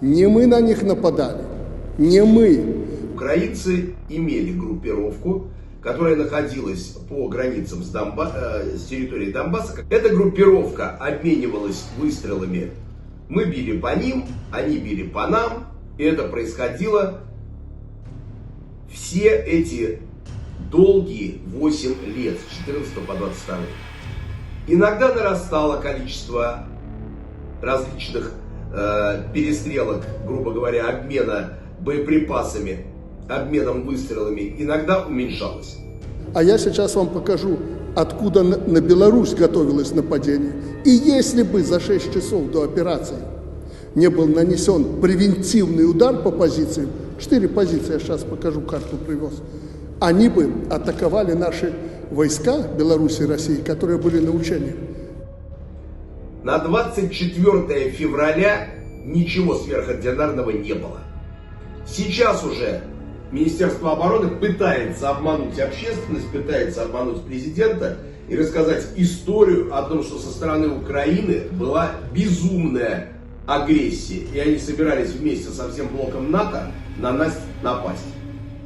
Не мы на них нападали, не мы. Украинцы имели группировку, которая находилась по границам с, Донба- э, с территорией Донбасса. Эта группировка обменивалась выстрелами. Мы били по ним, они били по нам. И это происходило все эти долгие 8 лет, с 14 по 22. Иногда нарастало количество различных э, перестрелок, грубо говоря, обмена боеприпасами, обменом выстрелами, иногда уменьшалось. А я сейчас вам покажу, откуда на, на Беларусь готовилось нападение. И если бы за 6 часов до операции не был нанесен превентивный удар по позициям, четыре позиции, я сейчас покажу, карту привез, они бы атаковали наши войска Беларуси и России, которые были на учениях. На 24 февраля ничего сверхординарного не было. Сейчас уже Министерство обороны пытается обмануть общественность, пытается обмануть президента и рассказать историю о том, что со стороны Украины была безумная агрессия. И они собирались вместе со всем блоком НАТО на нас напасть.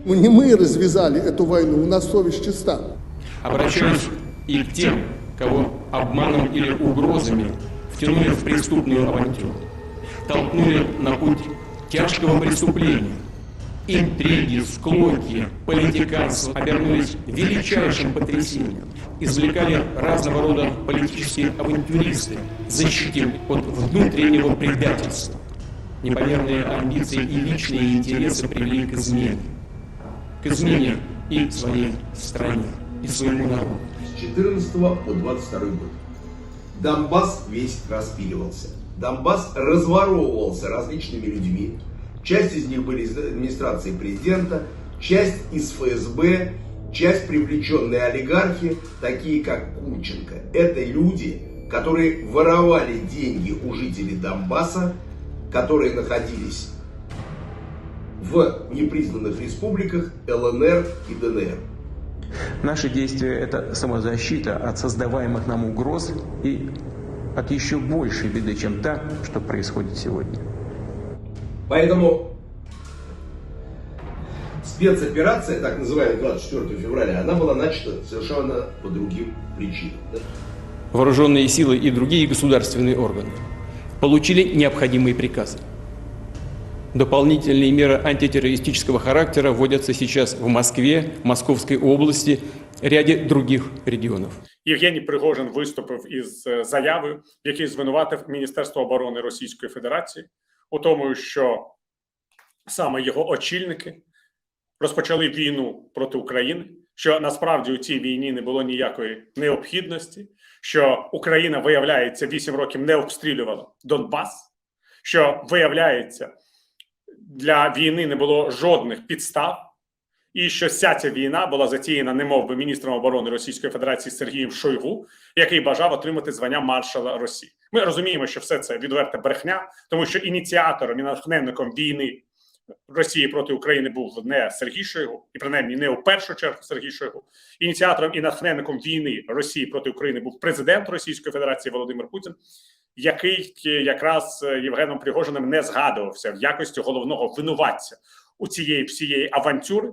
Ну, не мы развязали эту войну, у нас совесть чиста. Обращаюсь и к тем, кого обманом или угрозами втянули в преступную авантюру, толкнули на путь тяжкого преступления. Интриги, склоки, политиканство обернулись величайшим потрясением. Извлекали разного рода политические авантюристы, защитили от внутреннего предательства. Непомерные амбиции и личные интересы привели к измене. К измене и своей стране, и своему народу. С 14 по 22 год. Донбасс весь распиливался. Донбасс разворовывался различными людьми. Часть из них были из администрации президента, часть из ФСБ, часть привлеченные олигархи, такие как Курченко. Это люди, которые воровали деньги у жителей Донбасса, которые находились в непризнанных республиках ЛНР и ДНР. Наши действия – это самозащита от создаваемых нам угроз и от еще большей беды, чем та, что происходит сегодня. Поэтому спецоперация, так называемая 24 февраля, она была начата совершенно по другим причинам. да. Вооруженные силы и другие государственные органы получили необходимые приказы. Дополнительные меры антитеррористического характера вводятся сейчас в Москве, Московской области, ряде других регионов. Євгеній Пригожин виступив із е, заявою, в якій звинуватив Міністерство оборони Російської Федерації у тому, що саме його очільники розпочали війну проти України. Що насправді у цій війні не було ніякої необхідності, що Україна, виявляється, 8 років не обстрілювала Донбас, що виявляється, для війни не було жодних підстав, і що вся ця війна була затіяна немов би міністром оборони Російської Федерації Сергієм Шойгу, який бажав отримати звання маршала Росії. Ми розуміємо, що все це відверта брехня, тому що ініціатором і натхненником війни Росії проти України був не Сергій Шойгу, і принаймні не у першу чергу Сергій Шойгу. Ініціатором і натхненником війни Росії проти України був президент Російської Федерації Володимир Путін, який якраз Євгеном Пригожиним не згадувався в якості головного винуватця у цієї всієї авантюри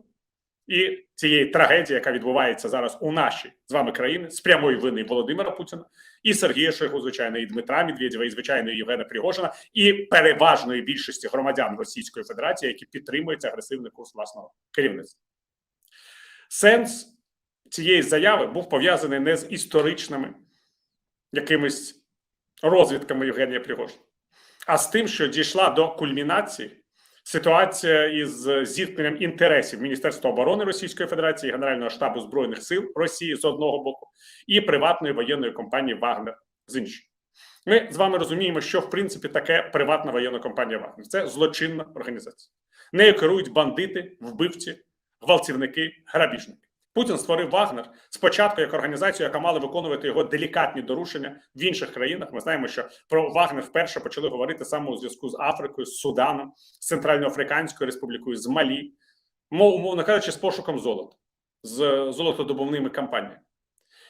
і цієї трагедії, яка відбувається зараз у нашій з вами країни, з прямої вини Володимира Путіна і Сергія Шойгу, звичайно, і Дмитра Медведєва, і звичайно Євгена Пригожина, і переважної більшості громадян Російської Федерації, які підтримують агресивний курс власного керівництва. Сенс цієї заяви був пов'язаний не з історичними якимись розвідками Євгенія Пригожина, а з тим, що дійшла до кульмінації ситуація із зіткненням інтересів Міністерства оборони Російської Федерації, Генерального штабу збройних сил Росії з одного боку і приватної воєнної компанії Вагнер з іншого. Ми з вами розуміємо, що в принципі таке приватна воєнна компанія Вагнер. Це злочинна організація. Нею керують бандити, вбивці, гвалтівники, грабіжники. Путін створив Вагнер спочатку як організацію, яка мала виконувати його делікатні дорушення в інших країнах. Ми знаємо, що про Вагнер вперше почали говорити саме у зв'язку з Африкою, з Суданом, з Центральноафриканською Республікою, з Малі, мов, умовно кажучи, з пошуком золота, з золотодобувними кампаніями.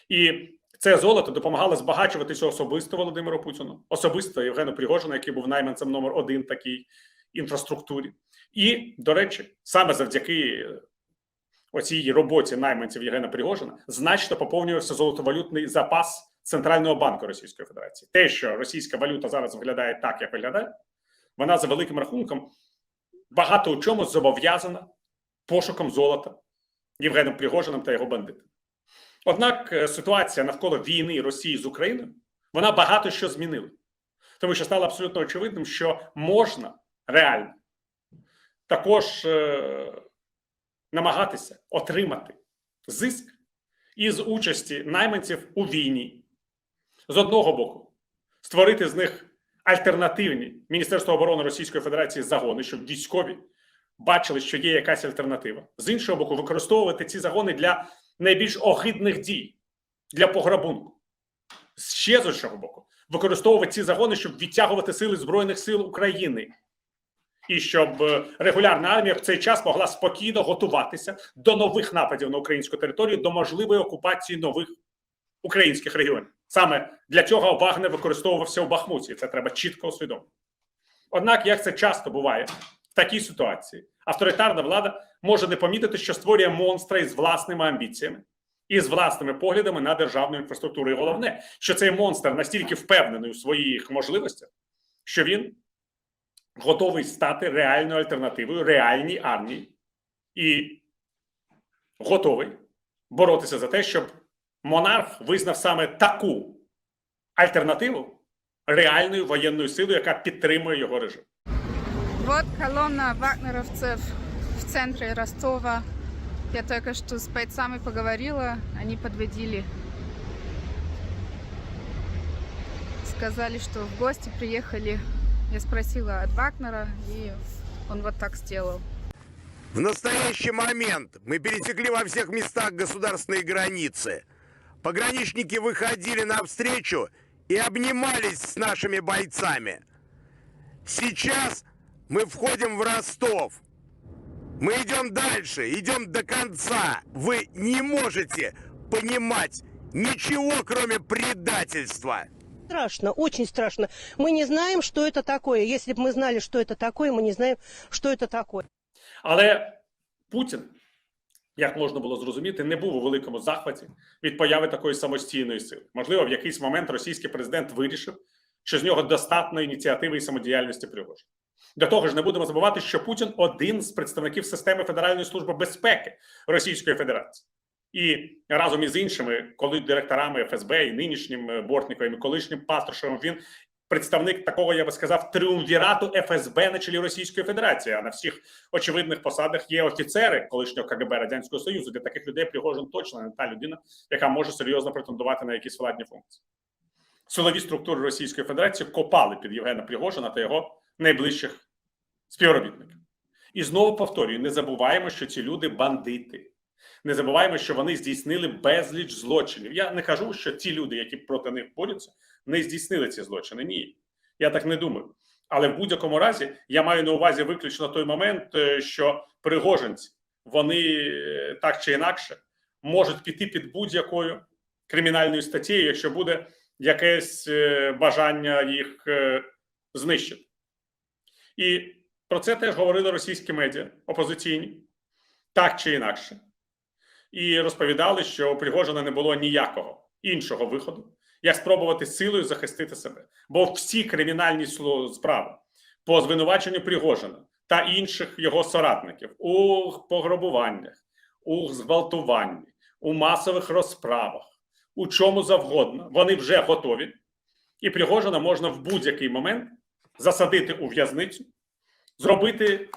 І це золото допомагало збагачуватися особисто Володимиру Путіну, особисто Євгену Пригожину, який був найманцем номер один такий, інфраструктурі. І, до речі, саме завдяки оцій роботі найманців Євгена Пригожина значно поповнювався золотовалютний запас Центрального банку Російської Федерації. Те, що російська валюта зараз виглядає так, як виглядає, вона за великим рахунком багато у чому зобов'язана пошуком золота Євгеном Пригожиним та його бандитами. Однак е, ситуація навколо війни Росії з Україною вона багато що змінила, тому що стало абсолютно очевидним, що можна реально також е, намагатися отримати зиск із участі найманців у війні. З одного боку, створити з них альтернативні Міністерство оборони Російської Федерації загони, щоб військові бачили, що є якась альтернатива. З іншого боку, використовувати ці загони для найбільш огидних дій, для пограбунку. Ще з іншого боку, використовувати ці загони, щоб відтягувати сили Збройних сил України. І щоб е, регулярна армія в цей час могла спокійно готуватися до нових нападів на українську територію, до можливої окупації нових українських регіонів. Саме для цього Вагнер використовувався у Бахмуті. Це треба чітко усвідомити. Однак, як це часто буває в такій ситуації, авторитарна влада може не помітити, що створює монстра із власними амбіціями і з власними поглядами на державну інфраструктуру. І головне, що цей монстр настільки впевнений у своїх можливостях, що він готовий стати реальною альтернативою реальній армії і готовий боротися за те, щоб монарх визнав саме таку альтернативу реальною воєнною силою, яка підтримує його режим. Вот колонна вагнеровцев в центре Ростова. Я только что с бойцами поговорила, они подводили. Сказали, что в гости приехали. Я спросила от Вагнера, и он вот так сделал. В настоящий момент мы пересекли во всех местах государственные границы. Пограничники выходили навстречу и обнимались с нашими бойцами. Сейчас мы входим в Ростов. Мы идем дальше, идем до конца. Вы не можете понимать ничего, кроме предательства. Страшно, очень страшно. Мы не знаем, что это такое. Если бы мы знали, что это такое, мы не знаем, что это такое. Але Путін, як можна було зрозуміти, не був у великому захваті від появи такої самостійної сили. Можливо, в якийсь момент російський президент вирішив, що з нього достатньо ініціативи і самодіяльності Пригожина. До того ж, не будемо забувати, що Путін один з представників системи Федеральної служби безпеки Російської Федерації. І разом із іншими, коли директорами ФСБ і нинішнім е, Бортніковим, і колишнім Патрушевим, він представник такого, я би сказав, тріумвірату ФСБ на чолі Російської Федерації. А на всіх очевидних посадах є офіцери колишнього КГБ Радянського Союзу. Для таких людей Пригожин точно не та людина, яка може серйозно претендувати на якісь владні функції. Силові структури Російської Федерації копали під Євгена Пригожина та його найближчих співробітників. І знову повторюю: не забуваємо, що ці люди бандити. Не забуваємо, що вони здійснили безліч злочинів. Я не кажу, що ті люди, які проти них борються, не здійснили ці злочини. Ні, я так не думаю. Але в будь-якому разі я маю на увазі виключно той момент, е, що пригожинці вони е, так чи інакше можуть піти під будь-якою кримінальною статтєю, якщо буде якесь е, бажання їх знищити. І про це теж говорили російські медіа опозиційні, так чи інакше. І розповідали, що у Пригожина не було ніякого іншого виходу, як спробувати силою захистити себе. Бо всі кримінальні справи по звинуваченню Пригожина та інших його соратників у пограбуваннях, у зґвалтуванні, у масових розправах, у чому завгодно, вони вже готові. І Пригожина можна в будь-який момент засадити у в'язницю, зробити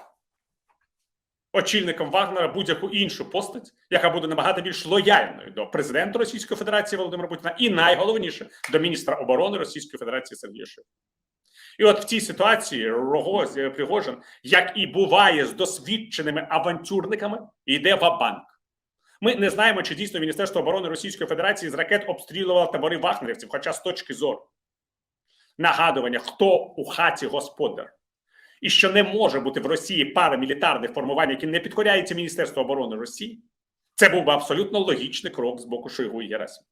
очільником Вагнера будь-яку іншу постать, яка буде набагато більш лояльною до президента Російської Федерації Володимира Путіна, і найголовніше до міністра оборони Російської Федерації Сергія Шойгу. І от в цій ситуації Рогоз Пригожин, як і буває з досвідченими авантюрниками, йде в банк. Ми не знаємо, чи дійсно Міністерство оборони Російської Федерації з ракет обстрілювало табори вагнерівців, хоча з точки зору нагадування, хто у хаті господар, і що не може бути в Росії парамілітарних формувань, які не підкоряються Міністерству оборони Росії, це був би абсолютно логічний крок з боку Шойгу і Герасимова.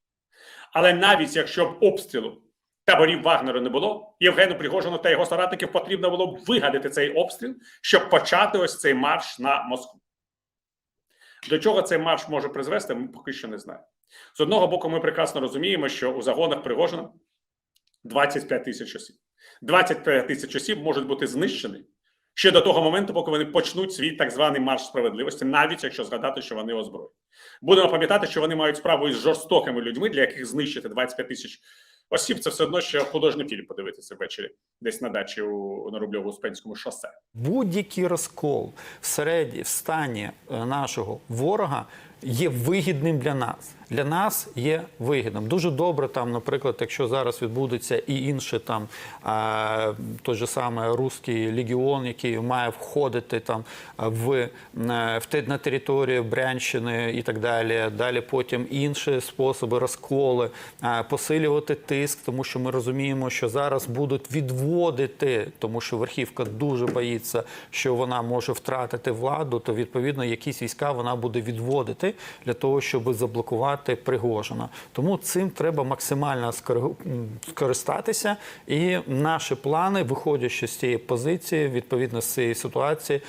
Але навіть якщо б обстрілу таборів Вагнеру не було. Євгену Пригожину та його соратників потрібно було б вигадати цей обстріл, щоб почати ось цей марш на Москву. До чого цей марш може призвести, ми поки що не знаємо. З одного боку, ми прекрасно розуміємо, що у загонах Пригожина 25 тисяч осіб. 25 тисяч осіб можуть бути знищені ще до того моменту, поки вони почнуть свій так званий марш справедливості, навіть якщо згадати, що вони озброєні. Будемо пам'ятати, що вони мають справу із жорстокими людьми, для яких знищити 25 тисяч осіб. Це все одно що художній фільм подивитися ввечері, десь на дачі у на Рубльово-Успенському шосе. Будь-який розкол всередині в стані е, нашого ворога є вигідним для нас. Для нас є вигідним. Дуже добре там, наприклад, якщо зараз відбудеться і інше там той же саме Руський легіон, який має входити там в, е, в на територію Брянщини і так далі. Далі потім інші способи розколи, посилювати тиск, тому що ми розуміємо, що зараз будуть відводити, тому що верхівка дуже боїться, що вона може втратити владу, то відповідно якісь війська вона буде відводити для того, щоб заблокувати Пригожина. Тому цим треба максимально скористатися. І наші плани, виходячи з цієї позиції, відповідно з цієї ситуації,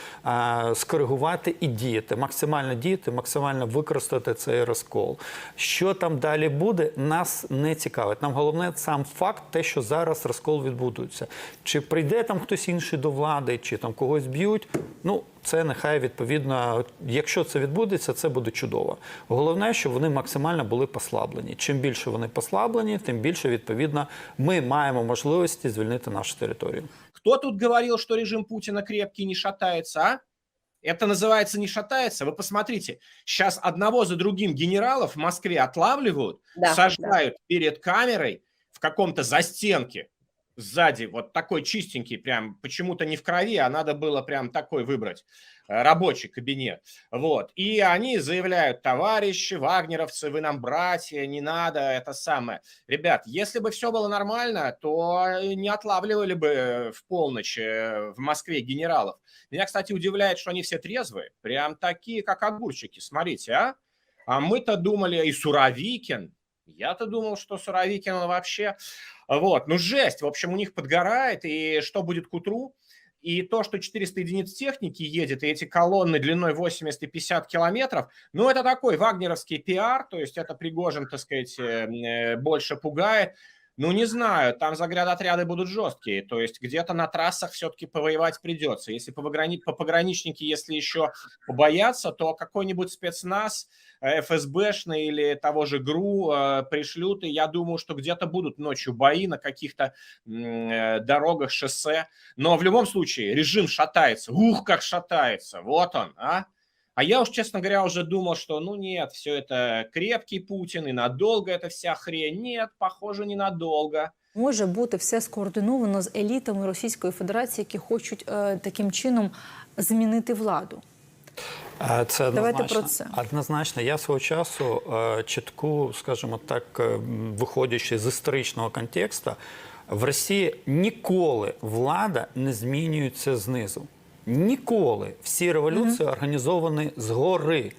скоригувати і діяти, максимально діяти, максимально використати цей розкол. Що там далі буде, нас не цікавить. Нам головне сам факт, те, що зараз розкол відбудеться. Чи прийде там хтось інший до влади, чи там когось б'ють. Ну, це нехай відповідно, якщо це відбудеться, це буде чудово. Головне, щоб вони максимально були послаблені. Чим більше вони послаблені, тим більше відповідно ми маємо можливості звільнити нашу територію. Кто тут говорил, что режим Путина крепкий не шатается, а? Это называется не шатается. Вы посмотрите, сейчас одного за другим генералов в Москве отлавливают, Да, сажают перед камерой в каком-то застенке Сзади, вот такой чистенький, прям почему-то не в крови, а надо было прям такой выбрать э, рабочий кабинет. Вот. И они заявляют, товарищи, вагнеровцы, вы нам братья, не надо, это самое. Ребят, если бы все было нормально, то не отлавливали бы в полночь э, в Москве генералов. Меня, кстати, удивляет, что они все трезвые, прям такие, как огурчики. Смотрите, а? А мы-то думали, и Суровикин, я-то думал, что Суровикин вообще... Вот, ну жесть. В общем, у них подгорает, и что будет к утру? И то, что 400 единиц техники едет, и эти колонны длиной 80 и 50 километров, ну, это такой вагнеровский пиар, то есть это Пригожин, так сказать, э, э, больше пугает. Ну, не знаю, там заградотряды будут жесткие, то есть где-то на трассах все-таки повоевать придется. Если по, пограни... по пограничники, если еще побоятся, то какой-нибудь спецназ э, ФСБшный или того же ГРУ э, пришлют, и я думаю, что где-то будут ночью бои на каких-то э, дорогах, шоссе. Но в любом случае режим шатается. Ух, как шатается. Вот он, а? А я уж, честно говоря, уже думал, что ну нет, все это крепкий Путин, и надолго эта вся хрень. Нет, похоже, ненадолго. Може бути все скоординовано з елітами Російської Федерації, які хочуть е, таким чином змінити владу. Це Давайте однозначно. про це. Однозначно, я свого часу е, чітку, скажімо так, е, виходячи з історичного контексту, в Росії ніколи влада не змінюється знизу. Ніколи всі революції організовані згори.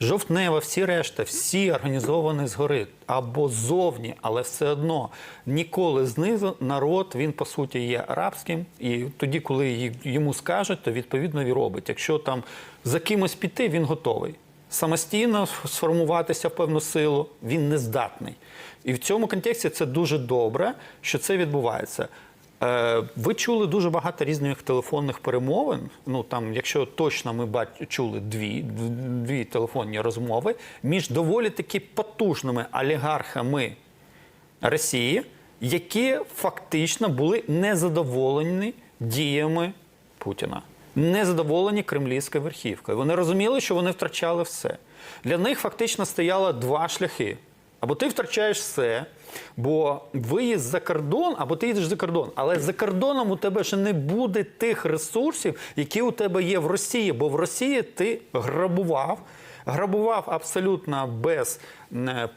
Жовтнева, всі решта, всі організовані згори або ззовні, але все одно ніколи знизу народ він по суті є арабським, і тоді, коли йому скажуть, то відповідно і робить. Якщо там за кимось піти, він готовий. Самостійно сформуватися в певну силу він не здатний. І в цьому контексті це дуже добре, що це відбувається. Е, Ви чули дуже багато різних телефонних перемовин. Ну там, якщо точно ми бач, чули дві, дві телефонні розмови між доволі таки потужними олігархами Росії, які фактично були незадоволені діями Путіна, незадоволені кремлівською верхівкою. Вони розуміли, що вони втрачали все. Для них фактично стояло два шляхи. Або ти втрачаєш все, бо виїзд за кордон, або ти їдеш за кордон. Але за кордоном у тебе ще не буде тих ресурсів, які у тебе є в Росії. Бо в Росії ти грабував, грабував абсолютно без, е,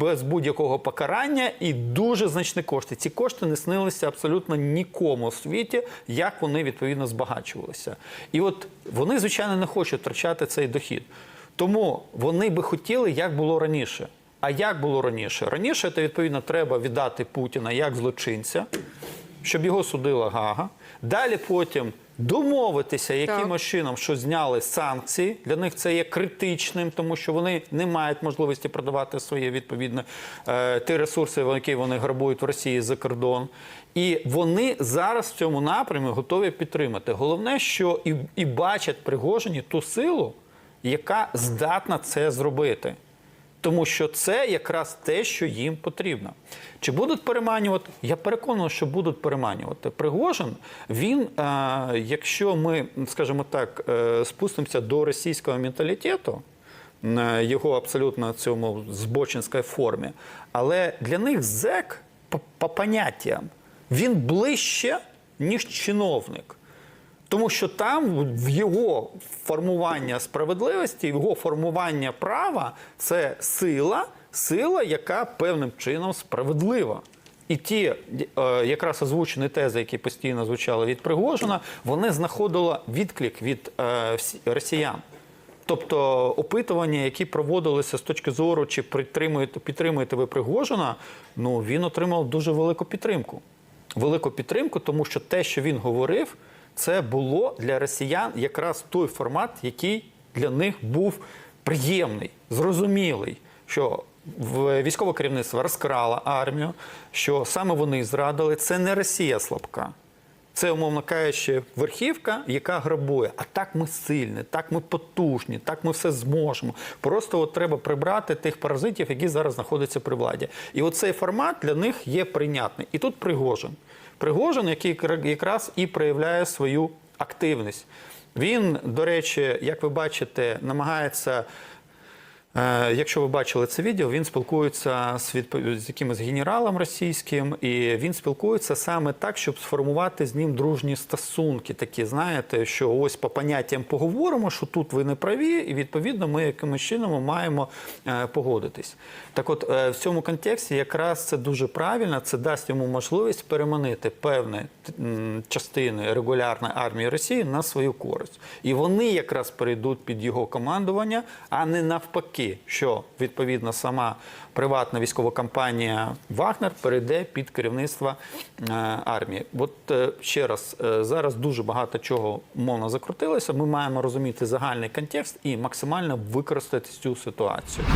без будь-якого покарання і дуже значні кошти. Ці кошти не снилися абсолютно нікому у світі, як вони відповідно збагачувалися. І от вони, звичайно, не хочуть втрачати цей дохід. Тому вони би хотіли, як було раніше. А як було раніше? Раніше це відповідно треба віддати Путіна як злочинця, щоб його судила Гага. Далі потім домовитися якимось чином, що зняли санкції. Для них це є критичним, тому що вони не мають можливості продавати свої відповідно е, ті ресурси, які вони грабують в Росії за кордон. І вони зараз в цьому напрямі готові підтримати. Головне, що і, і бачать Пригожині ту силу, яка здатна це зробити. Тому що це якраз те, що їм потрібно. Чи будуть переманювати? Я переконаний, що будуть переманювати. Пригожин, він, е, якщо ми, скажімо так, е, спустимося до російського менталітету, його абсолютно цьому збочинській формі, але для них зек по поняттям він ближче, ніж чиновник. Тому що там в його формування справедливості, його формування права це сила, сила, яка певним чином справедлива. І ті е, якраз озвучені тези, які постійно звучали від Пригожина, вони знаходили відклик від е, росіян. Тобто опитування, які проводилися з точки зору, чи підтримуєте, підтримуєте ви Пригожина, ну він отримав дуже велику підтримку. Велику підтримку, тому що те, що він говорив, це було для росіян якраз той формат, який для них був приємний, зрозумілий, що військове керівництво розкрало армію, що саме вони зрадили. Це не Росія слабка. Це, умовно кажучи, верхівка, яка грабує. А так ми сильні, так ми потужні, так ми все зможемо. Просто от треба прибрати тих паразитів, які зараз знаходяться при владі. І оцей формат для них є прийнятний. І тут Пригожин. Пригожин, який якраз і проявляє свою активність. Він, до речі, як ви бачите, намагається. Е, Якщо ви бачили це відео, він спілкується з, відпов- з якимось генералом російським, і він спілкується саме так, щоб сформувати з ним дружні стосунки. Такі, знаєте, що ось по поняттям поговоримо, що тут ви не праві, і відповідно ми якимось чином маємо е, погодитись. Так, от е, в цьому контексті якраз це дуже правильно, це дасть йому можливість переманити певні частини регулярної армії Росії на свою користь. І вони якраз перейдуть під його командування, а не навпаки, що відповідно сама приватна військова компанія Вагнер перейде під керівництво е, армії. От е, ще раз, е, зараз дуже багато чого мовно закрутилося. Ми маємо розуміти загальний контекст і максимально використати цю ситуацію.